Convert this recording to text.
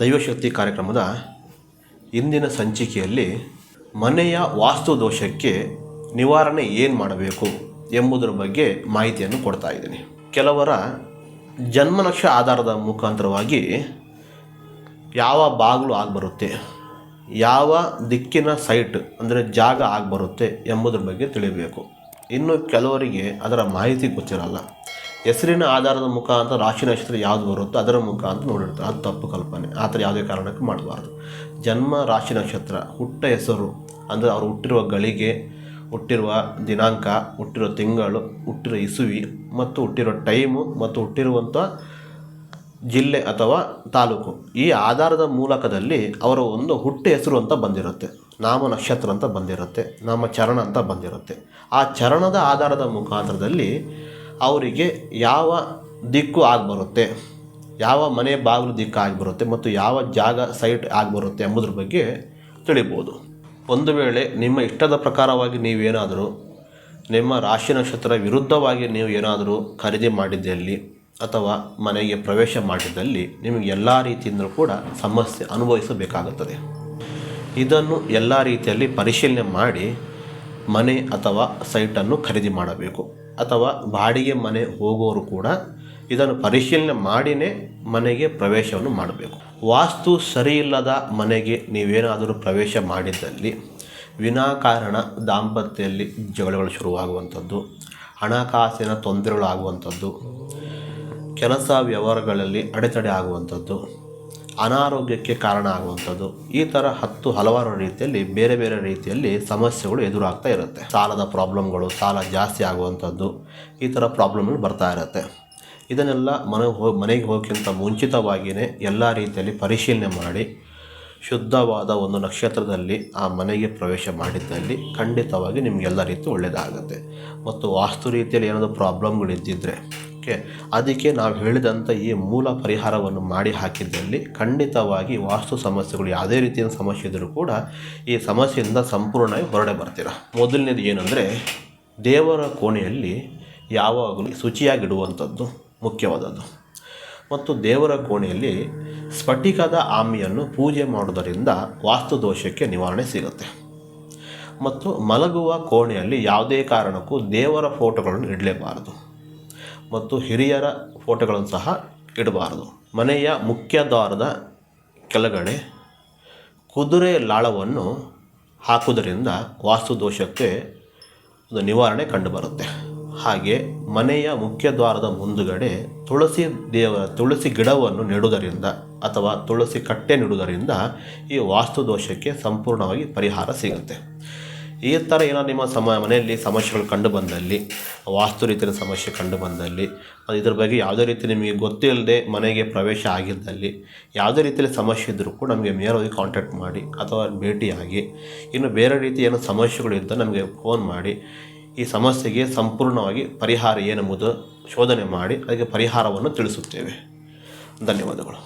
ದೈವಶಕ್ತಿ ಕಾರ್ಯಕ್ರಮದ ಇಂದಿನ ಸಂಚಿಕೆಯಲ್ಲಿ ಮನೆಯ ವಾಸ್ತು ದೋಷಕ್ಕೆ ನಿವಾರಣೆ ಏನು ಮಾಡಬೇಕು ಎಂಬುದರ ಬಗ್ಗೆ ಮಾಹಿತಿಯನ್ನು ಕೊಡ್ತಾ ಇದ್ದೀನಿ. ಕೆಲವರ ಜನ್ಮನಕ್ಷ ಆಧಾರದ ಮುಖಾಂತರವಾಗಿ ಯಾವ ಬಾಗಿಲು ಆಗಿಬರುತ್ತೆ, ಯಾವ ದಿಕ್ಕಿನ ಸೈಟ್ ಅಂದರೆ ಜಾಗ ಆಗಿಬರುತ್ತೆ ಎಂಬುದ್ರ ಬಗ್ಗೆ ತಿಳಿಬೇಕು. ಇನ್ನು ಕೆಲವರಿಗೆ ಅದರ ಮಾಹಿತಿ ಗೊತ್ತಿರಲ್ಲ. ಹೆಸರಿನ ಆಧಾರದ ಮುಖಾಂತರ ರಾಶಿ ನಕ್ಷತ್ರ ಯಾವುದು ಬರುತ್ತೋ ಅದರ ಮುಖಾಂತರ ನೋಡಿರ್ತಾರೆ. ಅದು ತಪ್ಪು ಕಲ್ಪನೆ. ಆ ಥರ ಯಾವುದೇ ಕಾರಣಕ್ಕೂ ಮಾಡಬಾರ್ದು. ಜನ್ಮ, ರಾಶಿ ನಕ್ಷತ್ರ, ಹುಟ್ಟ ಹೆಸರು, ಅಂದರೆ ಅವರು ಹುಟ್ಟಿರುವ ಗಳಿಗೆ, ಹುಟ್ಟಿರುವ ದಿನಾಂಕ, ಹುಟ್ಟಿರೋ ತಿಂಗಳು, ಹುಟ್ಟಿರೋ ಇಸುವಿ, ಮತ್ತು ಹುಟ್ಟಿರೋ ಟೈಮು, ಮತ್ತು ಹುಟ್ಟಿರುವಂಥ ಜಿಲ್ಲೆ ಅಥವಾ ತಾಲೂಕು. ಈ ಆಧಾರದ ಮೂಲಕದಲ್ಲಿ ಅವರ ಒಂದು ಹುಟ್ಟು ಹೆಸರು ಅಂತ ಬಂದಿರುತ್ತೆ. ನಾಮ ನಕ್ಷತ್ರ ಅಂತ ಬಂದಿರುತ್ತೆ. ನಾಮ ಚರಣ ಅಂತ ಬಂದಿರುತ್ತೆ. ಆ ಚರಣದ ಆಧಾರದ ಮುಖಾಂತರದಲ್ಲಿ ಅವರಿಗೆ ಯಾವ ದಿಕ್ಕು ಆಗಿಬರುತ್ತೆ, ಯಾವ ಮನೆ ಬಾಗಿಲು ದಿಕ್ಕು ಆಗಿಬರುತ್ತೆ ಮತ್ತು ಯಾವ ಜಾಗ ಸೈಟ್ ಆಗಿಬರುತ್ತೆ ಎಂಬುದ್ರ ಬಗ್ಗೆ ತಿಳಿಬೋದು. ಒಂದು ವೇಳೆ ನಿಮ್ಮ ಇಷ್ಟದ ಪ್ರಕಾರವಾಗಿ ನೀವೇನಾದರೂ ನಿಮ್ಮ ರಾಶಿ ನಕ್ಷತ್ರ ವಿರುದ್ಧವಾಗಿ ನೀವು ಏನಾದರೂ ಖರೀದಿ ಮಾಡಿದ್ದಲ್ಲಿ ಅಥವಾ ಮನೆಗೆ ಪ್ರವೇಶ ಮಾಡಿದ್ದಲ್ಲಿ ನಿಮಗೆ ಎಲ್ಲ ರೀತಿಯಿಂದಲೂ ಕೂಡ ಸಮಸ್ಯೆ ಅನುಭವಿಸಬೇಕಾಗುತ್ತದೆ. ಇದನ್ನು ಎಲ್ಲ ರೀತಿಯಲ್ಲಿ ಪರಿಶೀಲನೆ ಮಾಡಿ ಮನೆ ಅಥವಾ ಸೈಟನ್ನು ಖರೀದಿ ಮಾಡಬೇಕು. ಅಥವಾ ಬಾಡಿಗೆ ಮನೆ ಹೋಗೋರು ಕೂಡ ಇದನ್ನು ಪರಿಶೀಲನೆ ಮಾಡಿಯೇ ಮನೆಗೆ ಪ್ರವೇಶವನ್ನು ಮಾಡಬೇಕು. ವಾಸ್ತು ಸರಿಯಿಲ್ಲದ ಮನೆಗೆ ನೀವೇನಾದರೂ ಪ್ರವೇಶ ಮಾಡಿದ್ದಲ್ಲಿ ವಿನಾಕಾರಣ ದಾಂಪತ್ಯದಲ್ಲಿ ಜಗಳಗಳು ಶುರುವಾಗುವಂಥದ್ದು, ಹಣಕಾಸಿನ ತೊಂದರೆಗಳಾಗುವಂಥದ್ದು, ಕೆಲಸ ವ್ಯವಹಾರಗಳಲ್ಲಿ ಅಡೆತಡೆ ಆಗುವಂಥದ್ದು ಅನಾರೋಗ್ಯಕ್ಕೆ ಕಾರಣ ಆಗುವಂಥದ್ದು. ಈ ಥರ ಹತ್ತು ಹಲವಾರು ರೀತಿಯಲ್ಲಿ ಬೇರೆ ಬೇರೆ ರೀತಿಯಲ್ಲಿ ಸಮಸ್ಯೆಗಳು ಎದುರಾಗ್ತಾ ಇರುತ್ತೆ. ಸಾಲದ ಪ್ರಾಬ್ಲಮ್ಗಳು, ಸಾಲ ಜಾಸ್ತಿ ಆಗುವಂಥದ್ದು ಈ ಥರ ಪ್ರಾಬ್ಲಮ್ಗಳು ಬರ್ತಾ ಇರುತ್ತೆ. ಇದನ್ನೆಲ್ಲ ಮನೆಗೆ ಹೋ, ಮನೆಗೆ ಹೋಗೋಕ್ಕಿಂತ ಮುಂಚಿತವಾಗಿಯೇ ಎಲ್ಲ ರೀತಿಯಲ್ಲಿ ಪರಿಶೀಲನೆ ಮಾಡಿ, ಶುದ್ಧವಾದ ಒಂದು ನಕ್ಷತ್ರದಲ್ಲಿ ಆ ಮನೆಗೆ ಪ್ರವೇಶ ಮಾಡಿದ್ದಲ್ಲಿ ಖಂಡಿತವಾಗಿ ನಿಮಗೆಲ್ಲ ರೀತಿ ಒಳ್ಳೆಯದಾಗುತ್ತೆ ಮತ್ತು ವಾಸ್ತು ರೀತಿಯಲ್ಲಿ ಏನಾದರೂ ಪ್ರಾಬ್ಲಮ್ಗಳು ಇದ್ದಿದ್ದರೆ ಓಕೆ ಅದಕ್ಕೆ ನಾವು ಹೇಳಿದಂಥ ಈ ಮೂಲ ಪರಿಹಾರವನ್ನು ಮಾಡಿ ಹಾಕಿದ್ದಲ್ಲಿ ಖಂಡಿತವಾಗಿ ವಾಸ್ತು ಸಮಸ್ಯೆಗಳು ಯಾವುದೇ ರೀತಿಯ ಸಮಸ್ಯೆ ಇದ್ದರೂ ಕೂಡ ಈ ಸಮಸ್ಯೆಯಿಂದ ಸಂಪೂರ್ಣವಾಗಿ ಹೊರಡೆ ಬರ್ತೀರ? ಮೊದಲನೇದು ಏನಂದರೆ ದೇವರ ಕೋಣೆಯಲ್ಲಿ ಯಾವಾಗಲೂ ಶುಚಿಯಾಗಿಡುವಂಥದ್ದು ಮುಖ್ಯವಾದದ್ದು. ಮತ್ತು ದೇವರ ಕೋಣೆಯಲ್ಲಿ ಸ್ಫಟಿಕದ ಆಮಿಯನ್ನು ಪೂಜೆ ಮಾಡುವುದರಿಂದ ವಾಸ್ತು ದೋಷಕ್ಕೆ ನಿವಾರಣೆ ಸಿಗುತ್ತೆ. ಮತ್ತು ಮಲಗುವ ಕೋಣೆಯಲ್ಲಿ ಯಾವುದೇ ಕಾರಣಕ್ಕೂ ದೇವರ ಫೋಟೋಗಳನ್ನು ಇಡಲೇಬಾರದು. ಮತ್ತು ಹಿರಿಯರ ಫೋಟೋಗಳನ್ನು ಸಹ ಇಡಬಾರದು. ಮನೆಯ ಮುಖ್ಯ ದ್ವಾರದ ಕೆಳಗಡೆ ಕುದುರೆ ಲಾಳವನ್ನು ಹಾಕುವುದರಿಂದ ವಾಸ್ತು ದೋಷಕ್ಕೆ ಒಂದು ನಿವಾರಣೆ ಕಂಡುಬರುತ್ತೆ. ಹಾಗೆ ಮನೆಯ ಮುಖ್ಯ ದ್ವಾರದ ಮುಂದುಗಡೆ ತುಳಸಿ ದೇವ, ತುಳಸಿ ಗಿಡವನ್ನು ನೆಡುವುದರಿಂದ ಅಥವಾ ತುಳಸಿ ಕಟ್ಟೆ ನೆಡುವುದರಿಂದ ಈ ವಾಸ್ತು ದೋಷಕ್ಕೆ ಸಂಪೂರ್ಣವಾಗಿ ಪರಿಹಾರ ಸಿಗುತ್ತೆ. ಈ ಥರ ಏನೋ ನಿಮ್ಮ ಸಮ, ಮನೆಯಲ್ಲಿ ಸಮಸ್ಯೆಗಳು ಕಂಡು ಬಂದಲ್ಲಿ, ವಾಸ್ತು ರೀತಿಯ ಸಮಸ್ಯೆ ಕಂಡು ಬಂದಲ್ಲಿ, ಅದು ಇದ್ರ ಬಗ್ಗೆ ಯಾವುದೇ ರೀತಿ ನಿಮಗೆ ಗೊತ್ತಿಲ್ಲದೆ ಮನೆಗೆ ಪ್ರವೇಶ ಆಗಿದ್ದಲ್ಲಿ, ಯಾವುದೇ ರೀತಿಯಲ್ಲಿ ಸಮಸ್ಯೆ ಇದ್ದರೂ ಕೂಡ ನಮಗೆ ನೇರವಾಗಿ ಕಾಂಟ್ಯಾಕ್ಟ್ ಮಾಡಿ ಅಥವಾ ಭೇಟಿಯಾಗಿ, ಇನ್ನು ಬೇರೆ ರೀತಿ ಏನೋ ಸಮಸ್ಯೆಗಳು ಇದ್ದ ನಮಗೆ ಫೋನ್ ಮಾಡಿ, ಈ ಸಮಸ್ಯೆಗೆ ಸಂಪೂರ್ಣವಾಗಿ ಪರಿಹಾರ ಏನೆಂಬುದು ಶೋಧನೆ ಮಾಡಿ, ಅದಕ್ಕೆ ಪರಿಹಾರವನ್ನು ತಿಳಿಸುತ್ತೇವೆ. ಧನ್ಯವಾದಗಳು.